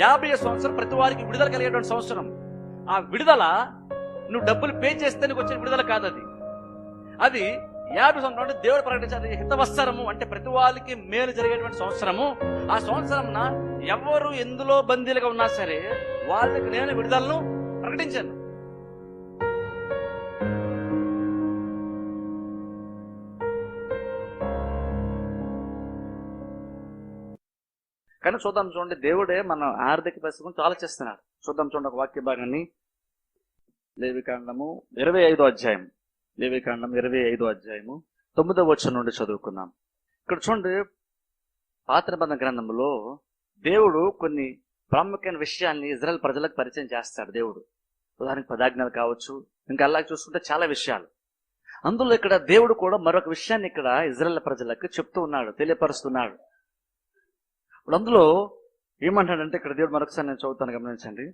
యాభై సంవత్సరం ప్రతి వారికి విడుదల కలిగేటువంటి సంవత్సరం. ఆ విడుదల నువ్వు డబ్బులు పే చేస్తే నీకు వచ్చిన విడుదల కాదు అది. అది యాభై సంవత్సరం అంటే దేవుడు ప్రకటించాలి హితవత్సరము అంటే ప్రతి వాళ్ళకి మేలు జరిగేటువంటి సంవత్సరము. ఆ సంవత్సరం ఎవరు ఎందులో బందీలుగా ఉన్నా సరే వాళ్ళకి నేను విడుదలను ప్రకటించాను. కానీ చూద్దాం చూడండి దేవుడే మన ఆర్థిక పరిస్థితి చాలా చేస్తున్నాడు. చూద్దాం చూడండి ఒక వాక్య భాగాన్ని. లేవికాండము ఇరవై ఐదో అధ్యాయం లేవికాండం ఇరవై ఐదో అధ్యాయము తొమ్మిదో వచ్చిన నుండి చదువుకున్నాం ఇక్కడ చూడండి పాత్ర బంధ గ్రంథంలో దేవుడు కొన్ని ప్రాముఖ్యమైన విషయాల్ని ఇజ్రాయల్ ప్రజలకు పరిచయం చేస్తాడు దేవుడు. ఉదాహరణకు పదాజ్ఞలు కావచ్చు ఇంకా అలాగే చూసుకుంటే చాలా విషయాలు. అందులో ఇక్కడ దేవుడు కూడా మరొక విషయాన్ని ఇక్కడ ఇజ్రాయల్ ప్రజలకు చెప్తూ ఉన్నాడు తెలియపరుస్తున్నాడు. ఇప్పుడు అందులో ఏమంటాడంటే ఇక్కడ దేవుడు మరొకసారి నేను చదువుతాను గమనించండి.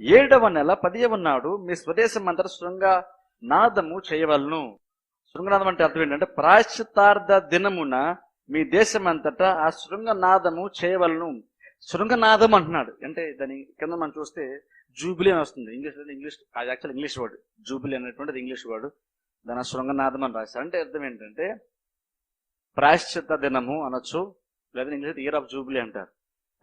ఏడవ నెల పదియవ నాడు మీ స్వదేశం అంతటా శృంగ నాదము చేయవలను. శృంగనాదం అంటే అర్థం ఏంటంటే ప్రాశ్చితార్థ దినమున మీ దేశం అంతటా ఆ శృంగనాదము చేయవలను. శృంగనాదం అంటున్నాడు. అంటే దాని కింద మనం చూస్తే జూబిలీ అని వస్తుంది. ఇంగ్లీష్ ఇంగ్లీష్ అది యాక్చువల్ ఇంగ్లీష్ వర్డ్. జూబిలీ అనేటువంటిది ఇంగ్లీష్ వర్డ్. దాని ఆ శృంగనాదం అని రాశారు. అంటే అర్థం ఏంటంటే ప్రాశ్చిత దినము అనొచ్చు. లేదా ఇంగ్లీష్ ఇయర్ ఆఫ్ జూబిలీ అంటారు.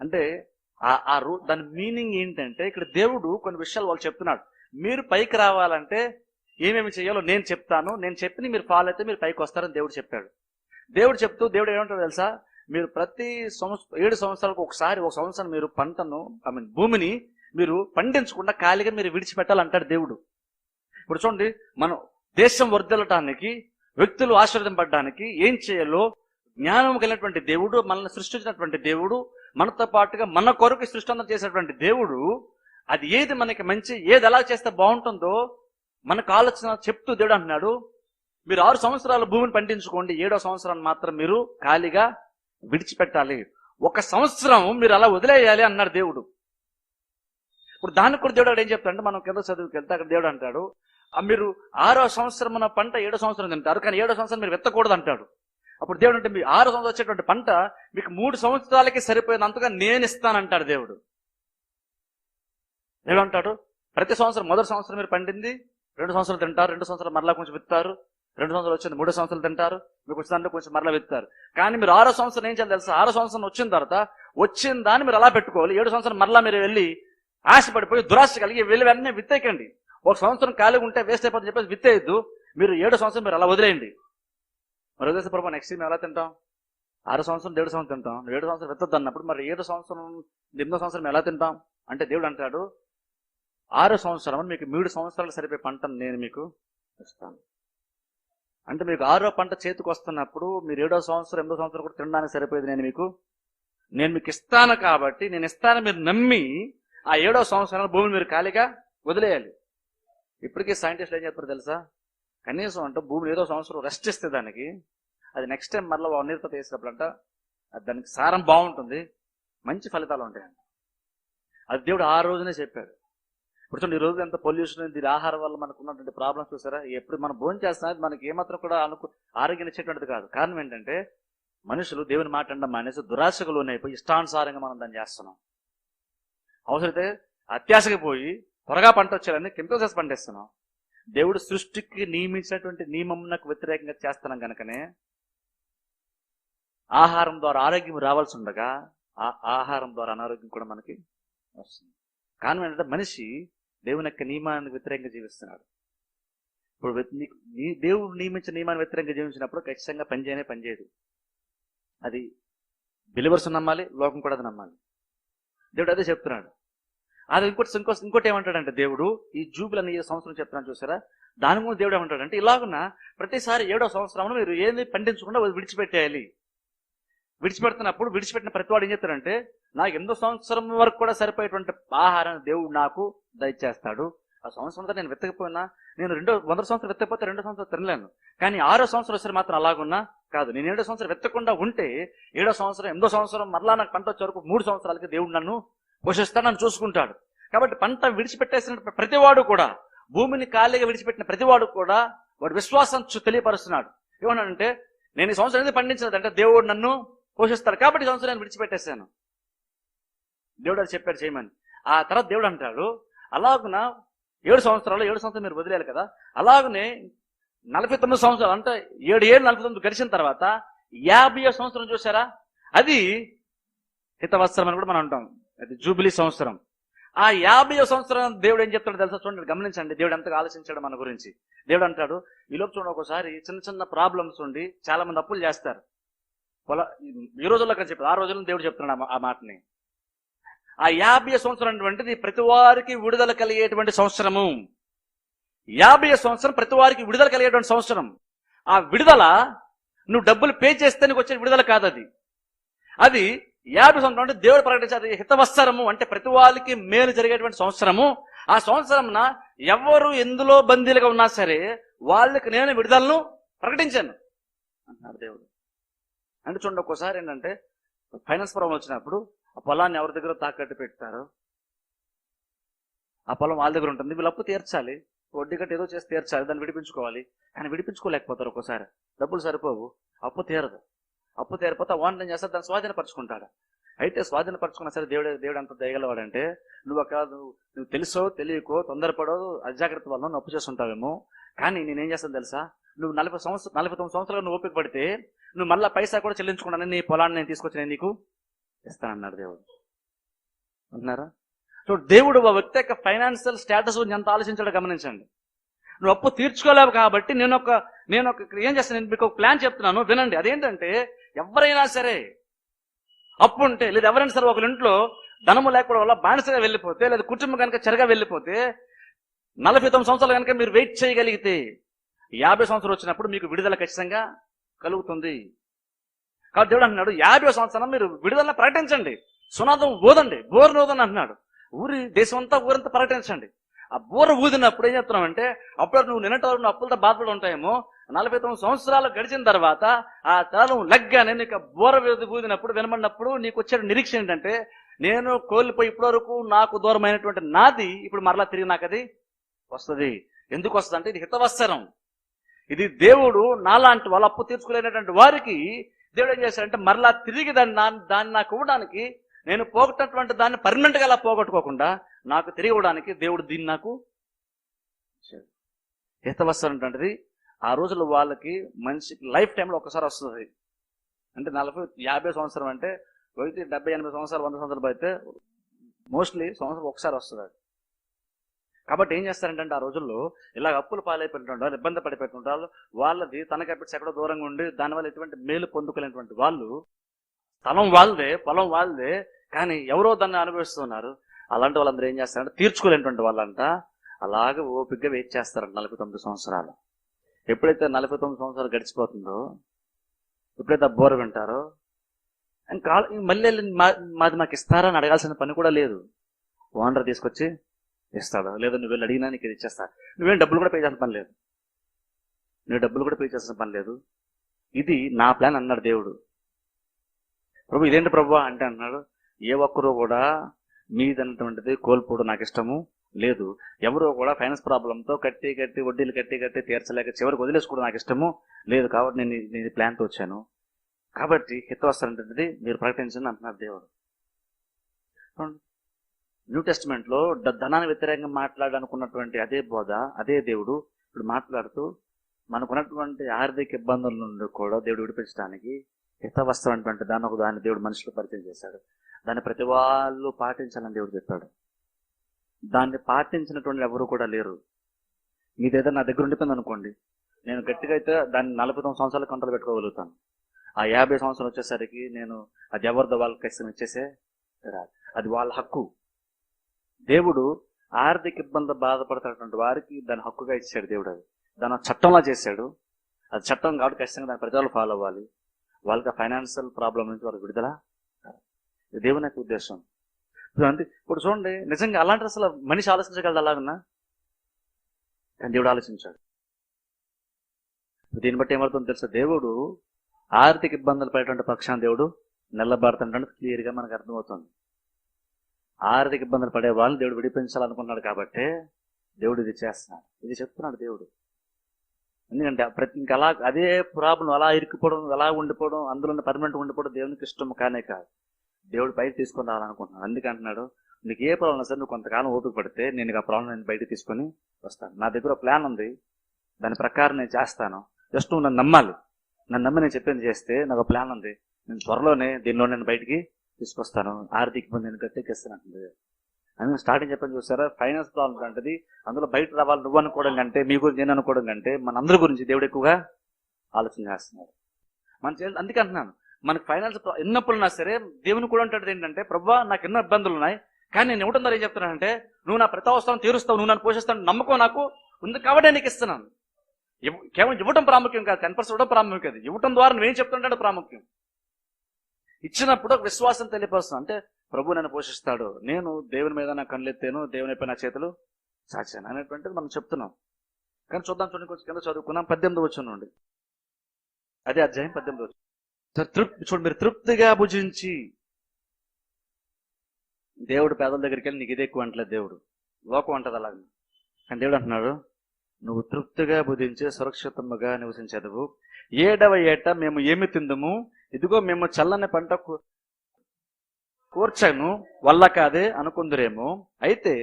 అంటే ఆ ఆ రూ దాని మీనింగ్ ఏంటంటే ఇక్కడ దేవుడు కొన్ని విషయాలు వాళ్ళు చెప్తున్నాడు. మీరు పైకి రావాలంటే ఏమేమి చేయాలో నేను చెప్తాను. నేను చెప్పిన మీరు ఫాలో అయితే మీరు పైకి వస్తారని దేవుడు చెప్పాడు. దేవుడు చెప్తూ దేవుడు ఏమంటాడు తెలుసా? మీరు ప్రతి సంవత్సరం ఏడు సంవత్సరాలకు ఒకసారి ఒక సంవత్సరం మీరు పంటను ఐ మీన్ భూమిని మీరు పండించకుండా ఖాళీగా మీరు విడిచిపెట్టాలంటాడు దేవుడు. ఇప్పుడు చూడండి మనం దేశం వర్దలటానికి వ్యక్తులు ఆశీర్వదింపడానికి ఏం చేయాలో జ్ఞానం కలిగినటువంటి దేవుడు మనల్ని సృష్టించినటువంటి దేవుడు మనతో పాటుగా మన కొరకు సృష్టి చేసినటువంటి దేవుడు అది ఏది మనకి మంచి ఏది ఎలా చేస్తే బాగుంటుందో మనకు ఆలోచన చెప్తూ దేవుడు అంటున్నాడు. మీరు ఆరు సంవత్సరాలు భూమిని పండించుకోండి ఏడో సంవత్సరాన్ని మాత్రం మీరు ఖాళీగా విడిచిపెట్టాలి. ఒక సంవత్సరం మీరు అలా వదిలేయాలి అన్నాడు దేవుడు. ఇప్పుడు దానికి కూడా దేవుడు ఏం చెప్తాడంటే మనం కింద చదువుకి వెళ్తే అక్కడ దేవుడు అంటాడు "ఆ మీరు ఆరో సంవత్సరం మన పంట ఏడో సంవత్సరం తింటారు కానీ ఏడో సంవత్సరం మీరు వెత్తకూడదు అంటాడు. అప్పుడు దేవుడు అంటే మీ ఆరు సంవత్సరం వచ్చేటువంటి పంట మీకు మూడు సంవత్సరాలకి సరిపోయినంతగా నేను ఇస్తానంటాడు దేవుడు. దేవుడు అంటాడు ప్రతి సంవత్సరం మొదటి సంవత్సరం మీరు పండింది రెండు సంవత్సరాలు తింటారు రెండు సంవత్సరాలు మరలా కొంచెం విత్తారు రెండు సంవత్సరాలు వచ్చింది మూడు సంవత్సరాలు తింటారు మీకు వచ్చిన దాంట్లో కొంచెం మరలా విత్తారు. కానీ మీరు ఆరో సంవత్సరం ఏం చేయాలి తెలుసా? ఆరో సంవత్సరం వచ్చిన తర్వాత వచ్చిన దాన్ని మీరు అలా పెట్టుకోవాలి ఏడు సంవత్సరం మరలా మీరు వెళ్ళి ఆశపడిపోయి దురాశ కలిగి వెళ్ళి వెంటనే విత్తేకండి ఒక సంవత్సరం ఖాళీగా ఉంటే వేస్ట్ అయిపోతుంది చెప్పేసి విత్తేయద్దు. మీరు ఏడు సంవత్సరం మీరు అలా వదిలేయండి. మరి ప్రభావ నెక్స్ట్ మేము ఎలా తింటాం? ఆరు సంవత్సరం ఏడు సంవత్సరం తింటాం. ఏడు సంవత్సరం వెత్తద్దు అన్నప్పుడు మరి ఏడు సంవత్సరం ఎనిమిదో సంవత్సరం ఎలా తింటాం? అంటే దేవుడు అంటాడు ఆరు సంవత్సరం మీకు మూడు సంవత్సరాలు సరిపోయే పంటను నేను మీకు ఇస్తాను. అంటే మీకు ఆరో పంట చేతికి వస్తున్నప్పుడు మీరు ఏడో సంవత్సరం ఎనిమిదో సంవత్సరం కూడా తినడానికి సరిపోయేది నేను మీకు నేను మీకు ఇస్తాను కాబట్టి నేను ఇస్తాను మీరు నమ్మి ఆ ఏడో సంవత్సరాల భూమిని మీరు ఖాళీగా వదిలేయాలి. ఇప్పటికీ సైంటిస్టులు ఏం చెప్తారు తెలుసా? కనీసం అంటే భూమిని ఏదో సంవత్సరం రెస్ట్ ఇస్తే దానికి అది నెక్స్ట్ టైం మరలా నీరుతో వేసినప్పుడంట దానికి సారం బాగుంటుంది మంచి ఫలితాలు ఉంటాయండి అది దేవుడు ఆ రోజునే చెప్పాడు. ఇప్పుడు చూడండి ఈ రోజు ఎంత పొల్యూషన్ దీని ఆహారం వల్ల మనకు ఉన్నటువంటి ప్రాబ్లమ్స్ చూసారా? ఎప్పుడు మనం భోజనం చేస్తున్నది మనకి ఏమాత్రం కూడా అనుకు ఆరోగ్యం ఇచ్చేటువంటిది కాదు. కారణం ఏంటంటే మనుషులు దేవుని మాట అనడం మానేసి దురాశకు లోనైపోయి ఇష్టానుసారంగా మనం దాన్ని చేస్తున్నాం. అవసరమైతే అత్యాశకి పోయి త్వరగా పంట వచ్చేయాలని కెమికల్స్ వేసి పండిస్తున్నాం. దేవుడు సృష్టికి నియమించినటువంటి నియమమునకు వ్యతిరేకంగా చేస్తున్నాం కనుకనే ఆహారం ద్వారా ఆరోగ్యం రావాల్సి ఉండగా ఆ ఆహారం ద్వారా అనారోగ్యం కూడా మనకి వస్తుంది. కారణం ఏంటంటే మనిషి దేవుని యొక్క నియమానికి వ్యతిరేకంగా జీవిస్తున్నాడు. ఇప్పుడు దేవుడు నియమించిన నియమాన్ని వ్యతిరేకంగా జీవించినప్పుడు ఖచ్చితంగా పనిచేయనే పనిచేయదు అది బిలివర్స్ నమ్మాలి లోకం కూడా అది నమ్మాలి. దేవుడు అదే చెప్తున్నాడు. అది ఇంకోటి ఇంకో ఇంకోటి ఏమంటాడంటే దేవుడు ఈ జూబులు అనే సంవత్సరం చెప్తున్నాను చూసారా? దాని ముందు దేవుడు ఏమంటాడంటే ఇలాగున్న ప్రతిసారి ఏడో సంవత్సరంలో మీరు ఏది పండించకుండా విడిచిపెట్టేయాలి. విడిచిపెడుతున్నప్పుడు విడిచిపెట్టిన ప్రతివాడు ఏం చెప్తాడంటే నాకు ఎనిమిదో సంవత్సరం వరకు కూడా సరిపోయేటువంటి ఆహారాన్ని దేవుడు నాకు దయచేస్తాడు. ఆ సంవత్సరం అంతా నేను వెతకపోయినా నేను రెండో వంద సంవత్సరం వెతకపోతే రెండో సంవత్సరం తినలేను. కానీ ఆరో సంవత్సరం వచ్చి మాత్రం అలాగున్నా కాదు. నేను ఏడో సంవత్సరం వెతకుండా ఉంటే ఏడో సంవత్సరం ఎనిమిదో సంవత్సరం మరలా నాకు పంట వచ్చే వరకు మూడు సంవత్సరాలకి దేవుడు నన్ను పోషిస్తాడు నన్ను చూసుకుంటాడు. కాబట్టి పంట విడిచిపెట్టేసిన ప్రతివాడు కూడా భూమిని ఖాళీగా విడిచిపెట్టిన ప్రతివాడు కూడా వాడు విశ్వాసం తెలియపరుస్తున్నాడు. ఏమన్నాడంటే నేను ఈ సంవత్సరం అనేది పండించినది అంటే దేవుడు నన్ను పోషిస్తాడు కాబట్టి ఈ సంవత్సరం నేను విడిచిపెట్టేశాను. దేవుడు అది చెప్పాడు చేయమని. ఆ తర్వాత దేవుడు అంటాడు అలాగున ఏడు సంవత్సరాలు ఏడు సంవత్సరాలు మీరు వదిలేయాలి కదా. అలాగనే నలభై తొమ్మిది సంవత్సరాలు అంటే ఏడు ఏడు నలభై తొమ్మిది గడిచిన తర్వాత యాభై సంవత్సరం చూసారా అది హితవత్సరం అని కూడా మనం అంటాం. అది జూబిలీ సంవత్సరం. ఆ యాభై సంవత్సరం దేవుడు ఏం చెప్తాడో తెలుసా చూడండి గమనించండి. దేవుడు ఎంతగా ఆలోచించాడు మన గురించి. దేవుడు అంటాడు ఈలోపు చూడండి ఒకసారి చిన్న చిన్న ప్రాబ్లమ్స్ ఉండి చాలా మంది అప్పులు చేస్తారు. పొల ఈ రోజుల్లో కానీ చెప్పారు ఆ రోజుల్లో దేవుడు చెప్తున్నాడు ఆ మాటని. ఆ యాభై సంవత్సరం అటువంటిది ప్రతి వారికి విడుదల కలిగేటువంటి సంవత్సరము. యాభై సంవత్సరం ప్రతి వారికి విడుదల కలిగేటువంటి సంవత్సరం. ఆ విడుదల నువ్వు డబ్బులు పే చేస్తే నీకు వచ్చే విడుదల కాదు అది అది యాభై సంవత్సరం అంటే దేవుడు ప్రకటించారు హితవత్సరము అంటే ప్రతి వాళ్ళకి మేలు జరిగేటువంటి సంవత్సరము. ఆ సంవత్సరంన ఎవరు ఎందులో బందీలుగా ఉన్నా సరే వాళ్ళకి నేను విడుదలను ప్రకటించాను అంటున్నారు దేవుడు. అంటే చూడండి ఒక్కోసారి ఏంటంటే ఫైనాన్స్ ప్రాబ్లం వచ్చినప్పుడు ఆ పొలాన్ని ఎవరి దగ్గర తాకట్టు పెడతారు? ఆ పొలం వాళ్ళ దగ్గర ఉంటుంది వీళ్ళు అప్పు తీర్చాలి వడ్డీ కట్టి ఏదో చేసి తీర్చాలి దాన్ని విడిపించుకోవాలి. కానీ విడిపించుకోలేకపోతారు ఒక్కోసారి. డబ్బులు సరిపోవు అప్పు తీరదు. అప్పు తీరిపోతే వాన్ ఏం దాన్ని స్వాధీనపరచుకుంటాడు అయితే స్వాధీనపరచుకున్నా సరే దేవుడు దేవుడు అంత దయగలవాడంటే నువ్వు ఒక నువ్వు నువ్వు తెలుసో తెలియకో తొందరపడో అజాగ్రత్త వల్ల నువ్వు అప్పు చేస్తుంటావేమో. కానీ నేనేం చేస్తాను తెలుసా? నువ్వు నలభై సంవత్సరం నలభై తొమ్మిది సంవత్సరాలు నువ్వు ఓపిక పడితే నువ్వు మళ్ళీ పైసా కూడా చెల్లించుకున్నాను నీ పొలాన్ని నేను తీసుకొచ్చి నేను నీకు ఇస్తానన్నాడు దేవుడు. అన్నారా? సో దేవుడు ఆ వ్యక్తి యొక్క ఫైనాన్షియల్ స్టేటస్ గురించి ఎంత ఆలోచించాడో గమనించండి. నువ్వు అప్పు తీర్చుకోలేవు కాబట్టి నేను ఒక నేను ఒక ఏం చేస్తాను? నేను మీకు ఒక ప్లాన్ చెప్తున్నాను వినండి. అదేంటంటే ఎవరైనా సరే అప్పు ఉంటే లేదా ఎవరైనా సరే ఒకరి ఇంట్లో ధనము లేకపోవడం వల్ల బానిసగా వెళ్ళిపోతే లేదా కుటుంబం కనుక చెరగా వెళ్ళిపోతే నలభై తొమ్మిది సంవత్సరాలు కనుక మీరు వెయిట్ చేయగలిగితే యాభై సంవత్సరం వచ్చినప్పుడు మీకు విడుదల ఖచ్చితంగా కలుగుతుంది. కాబట్టి దేవుడు అంటున్నాడు యాభై సంవత్సరం మీరు విడుదల ప్రకటించండి. సునాదం ఊదండి బోర్ ఊదని అంటున్నాడు. ఊరి దేశం అంతా ఊరంతా ప్రకటించండి. ఆ బోర ఊదినప్పుడు ఏం చెప్తున్నామంటే అప్పుడు నువ్వు నిన్నటి వరకు నువ్వు అప్పులతో బాధపడి ఉంటాయేమో నలభై తొమ్మిది సంవత్సరాలు గడిచిన తర్వాత ఆ తరం లగ్గానే నీకు ఆ బోర వీధి ఊదినప్పుడు నీకు వచ్చే నిరీక్ష ఏంటంటే నేను కోల్పోయి ఇప్పటి వరకు నాకు దూరమైనటువంటి నాది ఇప్పుడు మరలా తిరిగి నాకు అది వస్తుంది. ఎందుకు వస్తుంది అంటే ఇది హితవత్సరం. ఇది దేవుడు నాలాంటి వాళ్ళ అప్పు తీర్చుకోలేనటువంటి వారికి దేవుడు ఏం చేశాడంటే మరలా తిరిగి దాన్ని నా- దాన్ని నాకు ఇవ్వడానికి నేను పోగొట్టినటువంటి దాన్ని పర్మనెంట్గా అలా పోగొట్టుకోకుండా నాకు తిరిగి ఇవ్వడానికి దేవుడు దీన్ని నాకు హితవత్సరం అంటే ఆ రోజులు వాళ్ళకి మనిషికి లైఫ్ టైంలో ఒకసారి వస్తుంది. అంటే నలభై యాభై సంవత్సరం అంటే ఒకటి డెబ్బై ఎనభై సంవత్సరాలు వంద సంవత్సరాలు అయితే మోస్ట్లీ సంవత్సరం ఒకసారి వస్తుంది అది. కాబట్టి ఏం చేస్తారంటే ఆ రోజుల్లో ఇలా అప్పులు పాలైపోతుంటారు ఇబ్బంది పడిపోతుంటారు వాళ్ళది తనకి ఎప్పటి ఎక్కడో దూరంగా ఉండి దానివల్ల ఎటువంటి మేలు పొందుకోలేనటువంటి వాళ్ళు స్థలం వాళ్ళదే పొలం వాళ్ళదే కానీ ఎవరో దాన్ని అనుభవిస్తున్నారు. అలాంటి వాళ్ళందరూ ఏం చేస్తారంటే తీర్చుకోలేనటువంటి వాళ్ళంట అలాగే ఓపికగా వెయిట్ చేస్తారంట నలభై తొమ్మిది సంవత్సరాలు. ఎప్పుడైతే నలభై తొమ్మిది సంవత్సరాలు గడిచిపోతుందో ఎప్పుడైతే ఆ బోర వింటారో అండ్ ఇంకా మళ్ళీ మాది మాకు ఇస్తారా అని అడగాల్సిన పని కూడా లేదు. ఓనర్ తీసుకొచ్చి ఇస్తాడు? లేదా నువ్వు వెళ్ళి అడిగినా నీకు ఇది ఇచ్చేస్తా. నువ్వేం డబ్బులు కూడా పే చేసిన పని లేదు. నువ్వు డబ్బులు కూడా పే చేసిన పని లేదు. ఇది నా ప్లాన్ అన్నాడు దేవుడు. ప్రభు ఇదేంటి ప్రభు అంటే అన్నాడు ఏ ఒక్కరూ కూడా మీదన్నటువంటిది కోల్పోవడం నాకు ఇష్టము. లేదు. ఎవరో కూడా ఫైనాన్స్ ప్రాబ్లంతో కట్టి కట్టి వడ్డీలు కట్టి కట్టి తీర్చలేక చివరికి వదిలేసుకోవడం నాకు ఇష్టము. లేదు కాబట్టి నేను నేను ప్లాన్తో వచ్చాను. కాబట్టి హితవస్త్రంటువంటిది మీరు ప్రకటించండి అంటున్నారు దేవుడు. న్యూ టెస్ట్మెంట్లో ధనాన్ని వ్యతిరేకంగా మాట్లాడాలనుకున్నటువంటి అదే బోధ అదే దేవుడు ఇప్పుడు మాట్లాడుతూ మనకున్నటువంటి ఆర్థిక ఇబ్బందుల నుండి కూడా దేవుడు విడిపించడానికి హితవస్త్రం అటువంటి దాన్ని ఒక దాన్ని దేవుడు మనుషులు పరిచయం చేశాడు. దాన్ని ప్రతి వాళ్ళు పాటించాలని దేవుడు చెప్పాడు. దాన్ని పాటించినటువంటి ఎవరు కూడా లేరు. మీదేదో నా దగ్గర ఉండిపోయింది అనుకోండి. నేను గట్టిగా అయితే దాన్ని నలభై తొమ్మిది సంవత్సరాల కంట్రోల్ పెట్టుకోగలుగుతాను. ఆ యాభై సంవత్సరాలు వచ్చేసరికి నేను అది ఎవరిదో వాళ్ళకి ఖచ్చితంగా ఇచ్చేసే రాదు. అది వాళ్ళ హక్కు. దేవుడు ఆర్థిక ఇబ్బంది బాధపడుతున్నటువంటి వారికి దాని హక్కుగా ఇచ్చాడు దేవుడు అది. దాని చట్టంలా చేశాడు. అది చట్టం కాబట్టి ఖచ్చితంగా దాని ప్రజలు ఫాలో అవ్వాలి. వాళ్ళకి ఫైనాన్షియల్ ప్రాబ్లం నుంచి వాళ్ళకి విడుదల దేవుని యొక్క ఉద్దేశం. అంతే. ఇప్పుడు చూడండి నిజంగా అలాంటి అసలు మనిషి ఆలోచించగలడు అలాగన్నా? కానీ దేవుడు ఆలోచించాడు. దీన్ని బట్టి ఏమవుతుందో తెలుసా? దేవుడు ఆర్థిక ఇబ్బందులు పడేటువంటి పక్షాన దేవుడు నిలబడుతుంటే క్లియర్గా మనకు అర్థమవుతుంది. ఆర్థిక ఇబ్బందులు పడే వాళ్ళని దేవుడు విడిపించాలనుకున్నాడు కాబట్టి దేవుడు ఇది చేస్తున్నాడు. ఇది చెప్తున్నాడు దేవుడు. ఎందుకంటే ప్రతి ఇంకా అలా అదే ప్రాబ్లం అలా ఇరుక్కుపోవడం అలా ఉండిపోవడం అందులో పర్మనెంట్ ఉండిపోవడం దేవునికి ఇష్టం కానే కాదు. దేవుడు బయట తీసుకొని రావాలనుకుంటున్నాను అందుకే అంటున్నాడు నీకు ఏ ప్రాబ్లం సరే నువ్వు కొంతకాలం ఓపిక పడితే నేను ఆ ప్రాబ్లం నేను బయట తీసుకొని వస్తాను. నా దగ్గర ప్లాన్ ఉంది. దాని ప్రకారం నేను చేస్తాను. జస్ట్ నువ్వు నన్ను నమ్మాలి. నన్ను నమ్మి నేను చెప్పింది చేస్తే నాకు ప్లాన్ ఉంది. నేను త్వరలోనే దీనిలో నేను బయటికి తీసుకొస్తాను. ఆర్థిక ఇబ్బంది నేను గట్టెక్కిస్తానంటుంది అని స్టార్టింగ్ చెప్పని చూసారా? ఫైనాన్స్ ప్రాబ్లం అంటది. అందులో బయట రావాలి నువ్వు అనుకోవడం కంటే మీ గురించి నేను అనుకోవడం కంటే మన అందరి గురించి దేవుడు ఎక్కువగా ఆలోచన చేస్తున్నారు మన చే- అందుకే అంటున్నాను. మనకి ఫైనాన్స్ ఎన్నప్పుడున్నా సరే దేవుని కూడా అంటాడు ఏంటంటే ప్రభా నాకు ఎన్నో ఇబ్బందులు ఉన్నాయి కానీ నేను ఇవ్వడం ద్వారా ఏం చెప్తున్నానంటే నువ్వు నా ప్రతి అవసరం తీరుస్తావు నువ్వు నన్ను పోషిస్తాను నమ్మకం నాకు ఉంది కాబట్టి నీకు ఇస్తున్నాను. కేవలం ఇవ్వడం ప్రాముఖ్యం కాదు టెన్ పర్సెంట్ ఇవ్వడం ప్రాముఖ్యం కాదు. ఇవ్వడం ద్వారా నువ్వేం చెప్తుంటాడు ప్రాముఖ్యం. ఇచ్చినప్పుడు ఒక విశ్వాసం తెలియపరుస్తాను అంటే ప్రభు నన్ను పోషిస్తాడు నేను దేవుని మీద నా కళ్ళెత్తాను దేవుని పై నా చేతులు సాచాను అనేటువంటిది మనం చెప్తున్నాం. కానీ చూద్దాం చూడండి కొంచెం కింద చదువుకున్నాం. పద్దెనిమిది వచ్చిన నుండి. అదే అధ్యాయం పద్దెనిమిది వచ్చి తృప్తి చూడండి మీరు తృప్తిగా భుజించి దేవుడు పేదల దగ్గరికి వెళ్ళి నీకు ఇది ఎక్కువ అంటలేదు దేవుడు. లోకం అంటది అలాగే కానీ దేవుడు అంటున్నాడు నువ్వు తృప్తిగా భుజించి సురక్షితముగా నివసించదువు. ఏడవ ఏట మేము ఏమి తిందుము? ఇదిగో మేము చల్లని పంట కూర్చను వల్ల కాదే అనుకుందురేమో. అయితే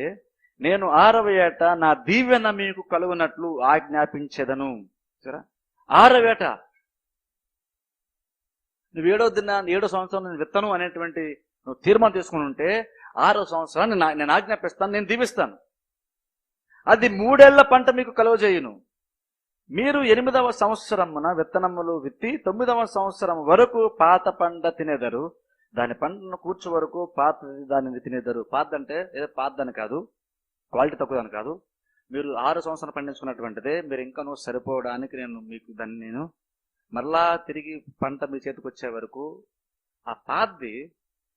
నేను ఆరవ ఏట నా దీవెన మీకు కలుగునట్లు ఆజ్ఞాపించేదను. సరే ఆరవ ఏట నువ్వు ఏడో దిన ఏడో సంవత్సరం నేను విత్తను అనేటువంటి నువ్వు తీర్మానం తీసుకుని ఉంటే ఆరో సంవత్సరాన్ని నా- నేను ఆజ్ఞాపిస్తాను నేను దీవిస్తాను. అది మూడేళ్ళ పంట మీకు కలువజేయును మీరు ఎనిమిదవ సంవత్సరమున విత్తనములు విత్తి తొమ్మిదవ సంవత్సరం వరకు పాత పంట తినేదరు. దాని పంటను కూర్చు వరకు పాత దానిని తినేదరు. పాత అంటే ఏదో పాతదని కాదు క్వాలిటీ తక్కువదని కాదు. మీరు ఆరు సంవత్సరం పండించుకున్నటువంటిదే మీరు ఇంకనూ సరిపోవడానికి నేను మీకు దాన్ని నేను మరలా తిరిగి పంట మీ చేతికి వచ్చే వరకు ఆ పాద్ది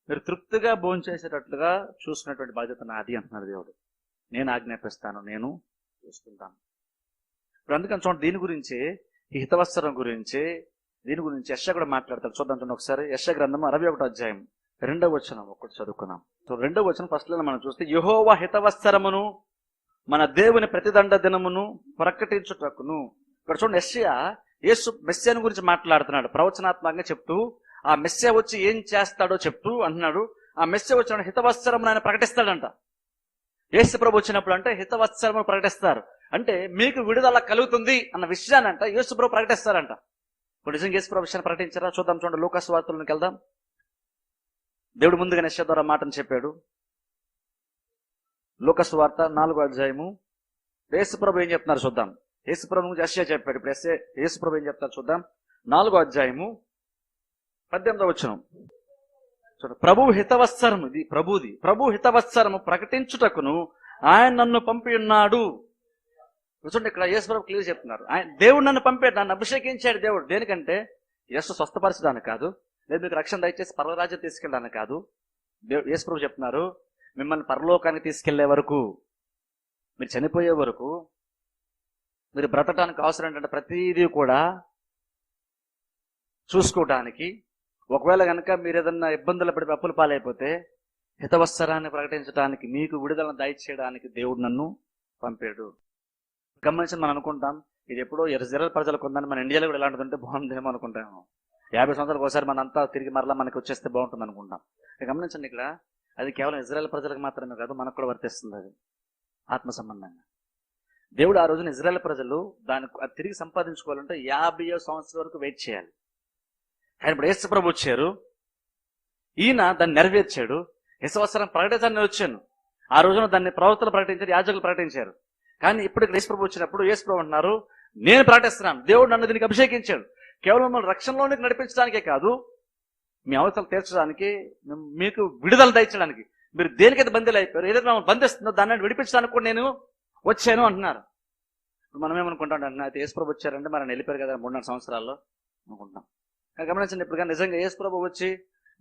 మీరు తృప్తిగా భోంచేసేటట్లుగా చూసుకునేటువంటి బాధ్యత నాది అంటున్నాడు దేవుడు. నేను ఆజ్ఞాపిస్తాను నేను చూసుకుంటాను. ఇప్పుడు అందుకని చూడండి దీని గురించి ఈ హితవత్సరం గురించి దీని గురించి యశ కూడా మాట్లాడతారు చూద్దాం చూడండి ఒకసారి యశ గ్రంథం అరవై ఒకటి అధ్యాయం రెండవ వచనం ఒకటి చదువుకున్నాం సో రెండవ వచనం ఫస్ట్ మనం చూస్తే యహోవ హితవత్సరమును మన దేవుని ప్రతిదండ దినమును ప్రకటించుటకును. ఇక్కడ చూడండి యశయ యేసు మెస్సేను గురించి మాట్లాడుతున్నాడు. ప్రవచనాత్మకంగా చెప్తూ ఆ మెస్సియా వచ్చి ఏం చేస్తాడో చెప్తూ అంటున్నాడు. ఆ మెస్సే వచ్చిన హితవత్సరం ఆయన ప్రకటిస్తాడంట. యేసు ప్రభు వచ్చినప్పుడు అంటే హితవత్సరము ప్రకటిస్తారు. అంటే మీకు విడుదల కలుగుతుంది అన్న విషయాన్ని అంట యేసు ప్రభు ప్రకటిస్తారంట. ఇప్పుడు నిజంగా యేసు ప్రభు విషయాన్ని ప్రకటించారా? చూద్దాం చూడండి. లోకస్ వార్తలకు వెళ్దాం. దేవుడు ముందుగా నిశ్చయ ద్వారా మాటను చెప్పాడు. లోకస్ వార్త నాలుగో అధ్యాయము. యేసు ప్రభు ఏం చెప్తున్నారు చూద్దాం. యేసు ప్రభు గురించి అశ్య చెప్పాడు. ఇప్పుడు ఎస్ఏ యేసుప్రభు ఏం చెప్తారు చూద్దాం. నాలుగో అధ్యాయము పద్దెనిమిదో వచ్చిన చూడ ప్రభు హితవత్సరము ఇది ప్రభుది. ప్రభు హితవత్సరము ప్రకటించుటకును ఆయన నన్ను పంపి ఉన్నాడు. చూడండి ఇక్కడ యేసుప్రభు క్లియర్ చెప్తున్నారు. ఆయన దేవుడు నన్ను పంపాడు నన్ను అభిషేకించాడు దేవుడు. దేనికంటే యేసు స్వస్థపరచడానికి కాదు లేదు మీకు రక్షణ దయచేసి పర్వరాజ్యం తీసుకెళ్ళడానికి కాదు. దేవు యేసుప్రభు చెప్తున్నారు మిమ్మల్ని పరలోకానికి తీసుకెళ్ళే వరకు మీరు చనిపోయే వరకు మీరు బ్రతకడానికి అవసరం ఏంటంటే ప్రతిదీ కూడా చూసుకోవడానికి ఒకవేళ కనుక మీరు ఏదన్నా ఇబ్బందులు పడి అప్పుల పాలైపోతే హితవత్సరాన్ని ప్రకటించడానికి మీకు విడుదలను దయచేయడానికి దేవుడు నన్ను పంపాడు. గమనించి మనం అనుకుంటాం ఇది ఎప్పుడో ఇజ్రాయల్ ప్రజలకు ఉందని మన ఇండియాలో కూడా ఇలాంటిది ఉంటే బాగుందేమో అనుకుంటాము యాభై సంవత్సరాలకు ఒకసారి మనంతా తిరిగి మరలా మనకి వచ్చేస్తే బాగుంటుంది అనుకుంటాం. గమనించండి ఇక్కడ అది కేవలం ఇజ్రాయెల్ ప్రజలకు మాత్రమే కాదు మనకు కూడా వర్తిస్తుంది అది. ఆత్మ సంబంధంగా. దేవుడు ఆ రోజున ఇజ్రాయెల్ ప్రజలు దాన్ని తిరిగి సంపాదించుకోవాలంటే యాభై సంవత్సరం వరకు వెయిట్ చేయాలి. ఆయన ఇప్పుడు యేసు ప్రభు వచ్చారు. ఈయన దాన్ని నెరవేర్చాడు. యశవత్సరం ప్రకటించాలని వచ్చాను. ఆ రోజున దాన్ని ప్రవక్తలు ప్రకటించారు యాజకులు ప్రకటించారు. కానీ ఇప్పుడు ఇక్కడ ప్రభు వచ్చినప్పుడు యేసు ప్రభు అంటున్నారు నేను ప్రకటిస్తున్నాను. దేవుడు నన్ను దీనికి అభిషేకించాడు. కేవలం మిమ్మల్ని రక్షణలోనికి నడిపించడానికే కాదు మీ అవసరాలు తీర్చడానికి మీకు విడుదల దయచడానికి మీరు దేనికైతే బందీలు అయిపోయారు ఏదైతే మమ్మల్ని బంధిస్తుందో దాన్ని విడిపించడానికి కూడా నేను వచ్చాను అంటున్నారు. ఇప్పుడు మనం ఏమనుకుంటాం అంటే అయితే యేసుప్రభు వచ్చారంటే మరి వెళ్ళిపోయారు కదా మూడున్నర సంవత్సరాల్లో అనుకుంటాం కానీ గమనించండి ఇప్పుడు కానీ నిజంగా యేసుప్రభు వచ్చి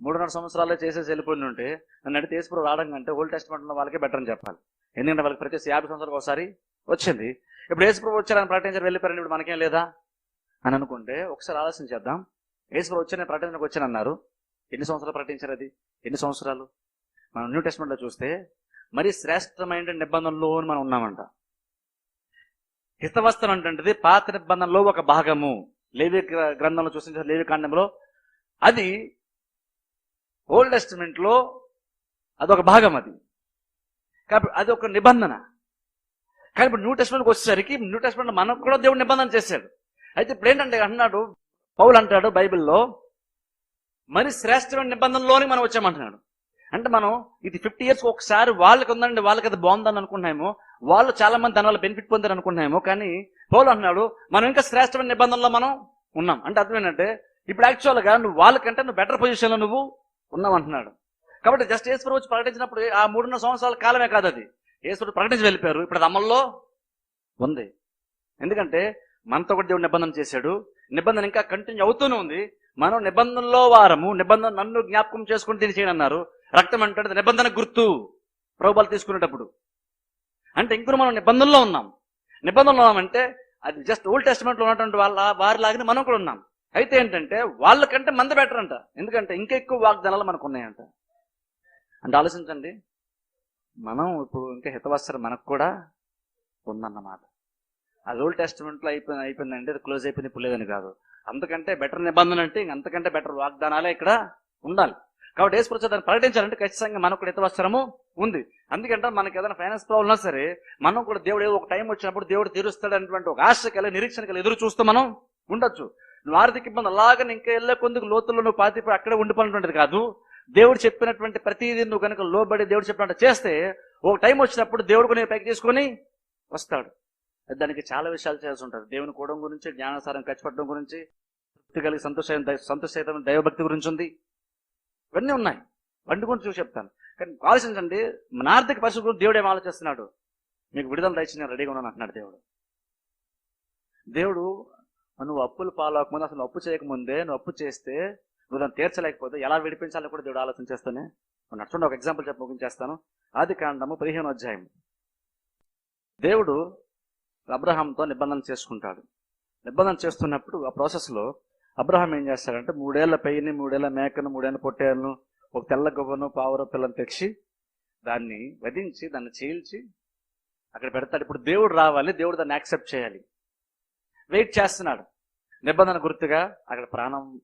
మూడున్నర సంవత్సరాల్లో చేసేసి వెళ్ళిపోయి ఉంటే నన్ను అడిగితే యేసుప్రభు రావడం కంటే ఓల్డ్ టెస్ట్మెంట్ ఉన్న వాళ్ళకే బెటర్ అని చెప్పాలి. ఎందుకంటే వాళ్ళకి ప్రతి యాభై సంవత్సరాలకు ఒకసారి వచ్చింది. ఇప్పుడు యేసుప్రభు వచ్చారని ప్రకటించారు వెళ్ళిపోయారని ఇప్పుడు మనకేం లేదా? అని అనుకుంటే ఒకసారి ఆలోచన చేద్దాం. యేసుప్రభు వచ్చి నేను ప్రకటించడానికి వచ్చానన్నారు. ఎన్ని సంవత్సరాలు ప్రకటించారు అది? ఎన్ని సంవత్సరాలు? మనం న్యూ టెస్ట్మెంట్లో చూస్తే మరి శ్రేష్టమైన నిబంధనలో మనం ఉన్నామంట. హితవస్త్రం అంటే పాత నిబంధనలో ఒక భాగము. లేవి గ్రంథంలో చూసిన లేవి కాండంలో అది ఓల్డ్ టెస్టిమెంట్లో అదొక భాగం అది. కాబట్టి అది ఒక నిబంధన. కానీ ఇప్పుడు న్యూ టెస్ట్మెంట్కి వచ్చేసరికి న్యూ టెస్ట్మెంట్ మనకు కూడా దేవుడు నిబంధన చేశాడు. అయితే ఇప్పుడు ఏంటంటే అన్నాడు పౌలు అంటాడు బైబిల్లో మరి శ్రేష్టమైన నిబంధనలోనే మనం వచ్చామంటున్నాడు. అంటే మనం ఇది ఫిఫ్టీ ఇయర్స్ ఒకసారి వాళ్ళకి ఉందండి వాళ్ళకి అది బాగుందని అనుకున్నాము వాళ్ళు చాలా మంది దానివల్ల బెనిఫిట్ పొందారు అనుకున్నాము కానీ పౌలు అంటున్నాడు మనం ఇంకా శ్రేష్టమైన నిబంధనలో మనం ఉన్నాం. అంటే అర్థం ఏంటంటే ఇప్పుడు యాక్చువల్గా నువ్వు వాళ్ళకంటే నువ్వు బెటర్ పొజిషన్లో నువ్వు ఉన్నావు అంటున్నాడు. కాబట్టి జస్ట్ ఈశ్వరు వచ్చి ప్రకటించినప్పుడు ఆ మూడున్నర సంవత్సరాల కాలమే కాదు అది. ఈశ్వరుడు ప్రకటించి వెళ్ళిపోయారు ఇప్పుడు అది అమల్లో ఉంది. ఎందుకంటే మనతో కూడా దేవుడు నిబంధన చేశాడు. నిబంధన ఇంకా కంటిన్యూ అవుతూనే ఉంది. మనం నిబంధనలో వారము నిబంధన నన్ను జ్ఞాపకం చేసుకుని దీన్ని చేయను అన్నారు రక్తం అంటే నిబంధన గుర్తు. ప్రభుబాలు తీసుకునేటప్పుడు. అంటే ఇంకొక మనం నిబంధనలో ఉన్నాం. నిబంధనలో ఉన్నామంటే అది జస్ట్ ఓల్డ్ టెస్ట్మెంట్లో ఉన్నటువంటి వాళ్ళ వారిలాగానే మనం కూడా ఉన్నాం. అయితే ఏంటంటే వాళ్ళకంటే మంద బెటర్ అంట. ఎందుకంటే ఇంకా ఎక్కువ వాగ్దానాలు మనకు ఉన్నాయంట. అంటే ఆలోచించండి. మనం ఇప్పుడు ఇంకా హితవత్సరం మనకు కూడా ఉందన్నమాట. అది ఓల్డ్ టెస్ట్మెంట్లో అయిపోయింది అయిపోయిందంటే అది క్లోజ్ అయిపోయింది ఇప్పుడు లేదని కాదు. అంతకంటే బెటర్ నిబంధన అంటే ఇంకంతకంటే బెటర్ వాగ్దానాలే ఇక్కడ ఉండాలి. కాబట్టి ఏసుప్రచ దాన్ని ప్రకటించాలంటే ఖచ్చితంగా మనకు కూడా ఇతవసరము ఉంది. అందుకంటే మనకి ఏదైనా ఫైనాన్స్ ప్రాబ్లం ఉన్నా సరే మనం కూడా దేవుడు ఏదో ఒక టైం వచ్చినప్పుడు దేవుడు తీరుస్తాడు అనేటువంటి ఒక ఆశ కలిగి నిరీక్షణ కలిగి ఎదురు చూస్తూ మనం ఉండొచ్చు. నువ్వు ఆర్థిక ఇబ్బంది అలాగే ఇంకా వెళ్ళే కొందుకు లోతుల్లో నువ్వు పాతిపోయి అక్కడే ఉండిపోయినటువంటిది కాదు. దేవుడు చెప్పినటువంటి ప్రతిదీ నువ్వు కనుక లోబడి దేవుడు చెప్పినట్టు చేస్తే ఒక టైం వచ్చినప్పుడు దేవుడు కొన్ని పైకి తీసుకొని వస్తాడు. దానికి చాలా విషయాలు చేయాల్సి ఉంటుంది. దేవుని కూడడం గురించి జ్ఞానసారం ఖర్చుపడడం గురించి తృప్తి కలిగి సంతోష సంతోషమైన దైవభక్తి గురించి ఉంది. ఇవన్నీ ఉన్నాయి. వండుకొని చూసి చెప్తాను. కానీ ఆలోచించండి మన ఆర్థిక పరిస్థితి గురించి దేవుడు ఏం ఆలోచిస్తున్నాడు? మీకు విడుదల దయచి నేను రెడీగా ఉన్నాను అంటున్నాడు దేవుడు. దేవుడు నువ్వు అప్పులు పాలవకముందు అసలు అప్పు చేయకముందే నువ్వు అప్పు చేస్తే నువ్వు దాన్ని తీర్చలేకపోతే ఎలా విడిపించాలని కూడా దేవుడు ఆలోచన చేస్తానే నడుచుండి ఒక ఎగ్జాంపుల్ చెప్పి ముగించేస్తాను. ఆది కాండము పదిహేను అధ్యాయం దేవుడు అబ్రహాంతో నిబంధన చేసుకుంటాడు. నిబంధన చేస్తున్నప్పుడు ఆ ప్రాసెస్లో అబ్రహాం ఏం చేస్తాడంటే మూడేళ్ళ పెయ్యిని మూడేళ్ళ మేకను మూడేళ్ళ పొట్టేళ్ళను ఒక తెల్ల గువ్వను పావుర పిల్లను తెచ్చి దాన్ని వధించి దాన్ని చీల్చి అక్కడ పెడతాడు. ఇప్పుడు దేవుడు రావాలి దేవుడు దాన్ని యాక్సెప్ట్ చేయాలి. వెయిట్ చేస్తున్నాడు. నిబంధన గుర్తుగా అక్కడ ప్రాణం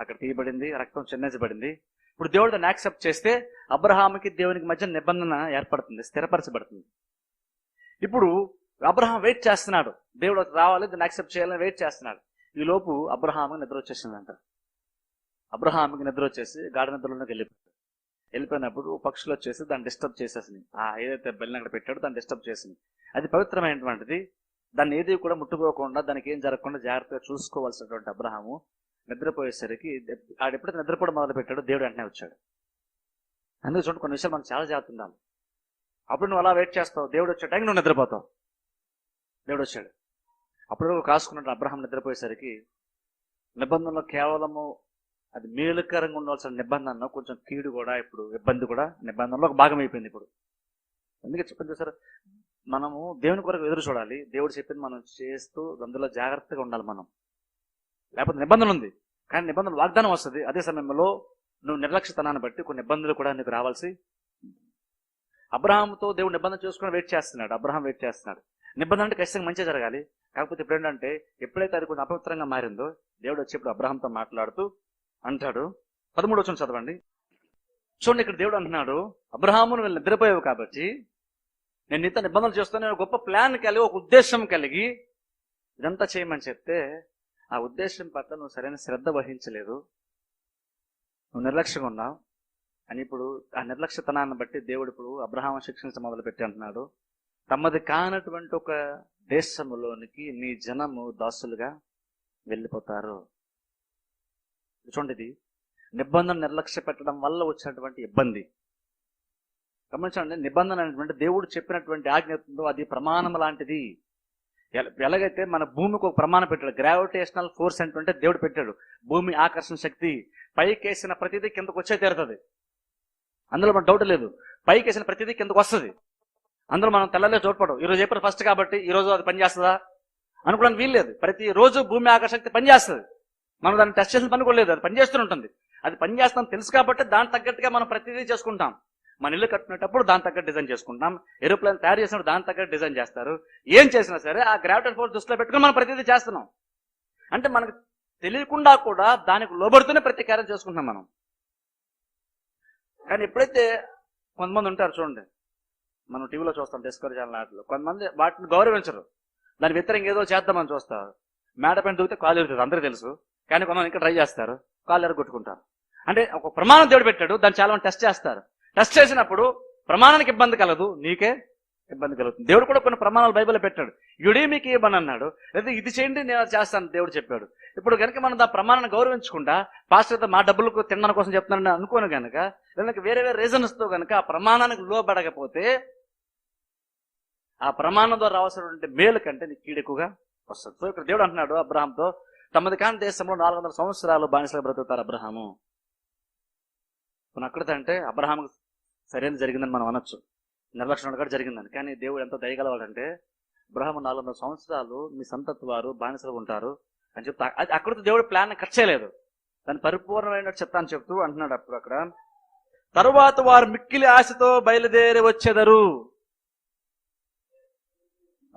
అక్కడ తీయబడింది రక్తం చెన్నేసబడింది ఇప్పుడు దేవుడు దాన్ని యాక్సెప్ట్ చేస్తే అబ్రహాంకి దేవునికి మధ్య నిబంధన ఏర్పడుతుంది స్థిరపరచబడుతుంది. ఇప్పుడు అబ్రహాం వెయిట్ చేస్తున్నాడు. దేవుడు రావాలి దాన్ని యాక్సెప్ట్ చేయాలని వెయిట్ చేస్తున్నాడు. ఈలోపు అబ్రహాముకి నిద్ర వచ్చేసిందంట. అబ్రహాంకి నిద్ర వచ్చేసి గాఢ నిద్రలోకి వెళ్ళిపోయాడు. వెళ్ళిపోయినప్పుడు పక్షులు వచ్చేసి దాన్ని డిస్టర్బ్ చేసేసింది ఆ ఏదైతే బెల్లిని అక్కడ పెట్టాడో దాన్ని డిస్టర్బ్ చేసింది అది పవిత్రమైనటువంటిది. దాన్ని ఏది కూడా ముట్టుకోకుండా దానికి ఏం జరగకుండా జాగ్రత్తగా చూసుకోవాల్సినటువంటి అబ్రహాము నిద్రపోయేసరికి ఆడు ఎప్పుడైతే నిద్రపోవడం మొదలు పెట్టాడో దేవుడు వెంటనే వచ్చాడు. అందుకు చూడండి కొన్ని విషయాలు మనం చాలా జాగ్రత్త ఉండాలి. అప్పుడు నువ్వు అలా వెయిట్ చేస్తావు. దేవుడు వచ్చే టైం నువ్వు నిద్రపోతావు. దేవుడు వచ్చాడు. అప్పుడు కాసుకున్నట్టు అబ్రహం నిద్రపోయేసరికి నిబంధనలో కేవలము అది మేలుకరంగా ఉండవలసిన నిబంధన కొంచెం కీడు కూడా ఇప్పుడు ఇబ్బంది కూడా నిబంధనలో ఒక భాగం అయిపోయింది ఇప్పుడు. అందుకే చెప్పింది సార్ మనము దేవుని కొరకు ఎదురు చూడాలి. దేవుడు చెప్పింది మనం చేస్తూ అందులో జాగ్రత్తగా ఉండాలి మనం. లేకపోతే నిబంధన ఉంది. కానీ నిబంధన వాగ్దానం వస్తుంది. అదే సమయంలో నువ్వు నిర్లక్ష్యతనాన్ని బట్టి కొన్ని ఇబ్బందులు కూడా నీకు రావాల్సి అబ్రహాంతో దేవుడు నిబంధన చేసుకుని వెయిట్ చేస్తున్నాడు. అబ్రహాం వెయిట్ చేస్తున్నాడు. నిబంధన అంటే ఖచ్చితంగా మంచిగా జరగాలి. కాకపోతే ఇప్పుడు ఏంటంటే ఎప్పుడైతే అది కొంచెం అపవిత్రంగా మారిందో దేవుడు వచ్చి ఇప్పుడు మాట్లాడుతూ అంటాడు. పదమూడు వచ్చిన చదవండి. చూడండి ఇక్కడ దేవుడు అంటున్నాడు అబ్రహామును వీళ్ళు నిద్రపోయావు కాబట్టి నేను నీతో నిబంధనలు చేస్తాను నేను గొప్ప ప్లాన్ కలిగి ఒక ఉద్దేశం కలిగి ఇదంతా చేయమని చెప్తే ఆ ఉద్దేశం పట్ల నువ్వు సరైన శ్రద్ధ వహించలేదు. నువ్వు నిర్లక్ష్యంగా ఉన్నావు. అని ఇప్పుడు ఆ నిర్లక్ష్యతనాన్ని బట్టి దేవుడు ఇప్పుడు అబ్రహాం శిక్షించ మొదలుపెట్టి అంటున్నాడు. తమది కానటువంటి ఒక దేశములోనికి నీ జనము దాసులుగా వెళ్ళిపోతారు. చూడండి ఇది నిబంధన నిర్లక్ష్య పెట్టడం వల్ల వచ్చినటువంటి ఇబ్బంది. గమనించండి నిబంధన అనేటువంటి దేవుడు చెప్పినటువంటి ఆజ్ఞతో అది ప్రమాణం లాంటిది. ఎలాగైతే మన భూమికి ఒక ప్రమాణం పెట్టాడు గ్రావిటేషనల్ ఫోర్స్ అంటే దేవుడు పెట్టాడు భూమి ఆకర్షణ శక్తి పైకేసిన ప్రతిదీ కిందకు వచ్చే తీరుతుంది. అందులో మన డౌట్ లేదు. పైకేసిన ప్రతిదీ కిందకు వస్తుంది. అందులో మనం తెల్లలే చోటుపడం ఈరోజు ఏప్రిల్ ఫస్ట్ కాబట్టి ఈ రోజు అది పనిచేస్తుందా? అనుకోవడానికి వీల్లేదు ప్రతి రోజు భూమి ఆకర్షక్తి పనిచేస్తుంది. మనం దాన్ని టెస్ట్ చేసిన పని కూడా లేదు. అది పనిచేస్తూ ఉంటుంది. అది పనిచేస్తాం తెలుసు కాబట్టి దాని తగ్గట్టుగా మనం ప్రతిదీ చేసుకుంటాం. మన ఇల్లు కట్టుకునేటప్పుడు దాని తగ్గట్టు డిజైన్ చేసుకుంటాం. ఏరోప్లేన్ తయారు చేసినప్పుడు దాని తగ్గట్టు డిజైన్ చేస్తారు. ఏం చేసినా సరే ఆ గ్రావిటల్ ఫోర్స్ దృష్టిలో పెట్టుకుని మనం ప్రతిదీ చేస్తున్నాం. అంటే మనకు తెలియకుండా కూడా దానికి లోబడుతూనే ప్రతి కార్యం చేసుకుంటున్నాం మనం. కానీ ఎప్పుడైతే కొంతమంది ఉంటారు చూడండి మనం టీవీలో చూస్తాం డిస్కవరీ ఛానల్ ఆటలు కొంతమంది వాటిని గౌరవించరు. దాని వ్యతిరేకంగా ఏదో చేద్దామని చూస్తారు. మేడ పైన దూకితే కాలు ఎరుగుతుంది అందరూ తెలుసు. కానీ కొంతమంది ఇంకా ట్రై చేస్తారు. కాలు ఎరగొట్టుకుంటారు. అంటే ఒక ప్రమాణం దేవుడు పెట్టాడు దాన్ని చాలా మంది టెస్ట్ చేస్తారు. టెస్ట్ చేసినప్పుడు ప్రమాణానికి ఇబ్బంది కలదు నీకే ఇబ్బంది కలుగుతుంది. దేవుడు కూడా కొన్ని ప్రమాణాలు బైబిల్ పెట్టాడు. ఇడే మీకు ఇవ్వని అన్నాడు లేదా ఇది చేయండి నేను చేస్తాను దేవుడు చెప్పాడు. ఇప్పుడు కనుక మనం ఆ ప్రమాణాన్ని గౌరవించకుండా పాస్టర్ మా డబ్బులకు తినడం కోసం చెప్తున్నాను అనుకోను కనుక లేదా వేరే వేరే రీజన్స్తో కనుక ఆ ప్రమాణానికి లోబడకపోతే ఆ ప్రమాణం ద్వారా రావాల్సినటువంటి మేలు కంటే నీకు కీడెక్కువగా వస్తుంది. సో ఇక్కడ దేవుడు అంటున్నాడు అబ్రహాంతో తమది కాని దేశంలో నాలుగు వందల సంవత్సరాలు బానిసలు బ్రతుకుతారు అబ్రహాము. మనం అక్కడ అంటే అబ్రహాంకు సరైన జరిగిందని మనం అనొచ్చు. నిర్లక్ష్యం కూడా జరిగిందని. కానీ దేవుడు ఎంత దయగలవాడంటే అబ్రహాము నాలుగు వందల సంవత్సరాలు మీ సంతతి వారు బానిసలు ఉంటారు అని చెప్తా. అది అక్కడితో దేవుడు ప్లాన్ కట్ చేయలేదు. దాని పరిపూర్ణమైన చెప్తాను చెప్తూ అంటున్నాడు అప్పుడు అక్కడ. తరువాత వారు మిక్కిలి ఆశతో బయలుదేరి వచ్చేదరు.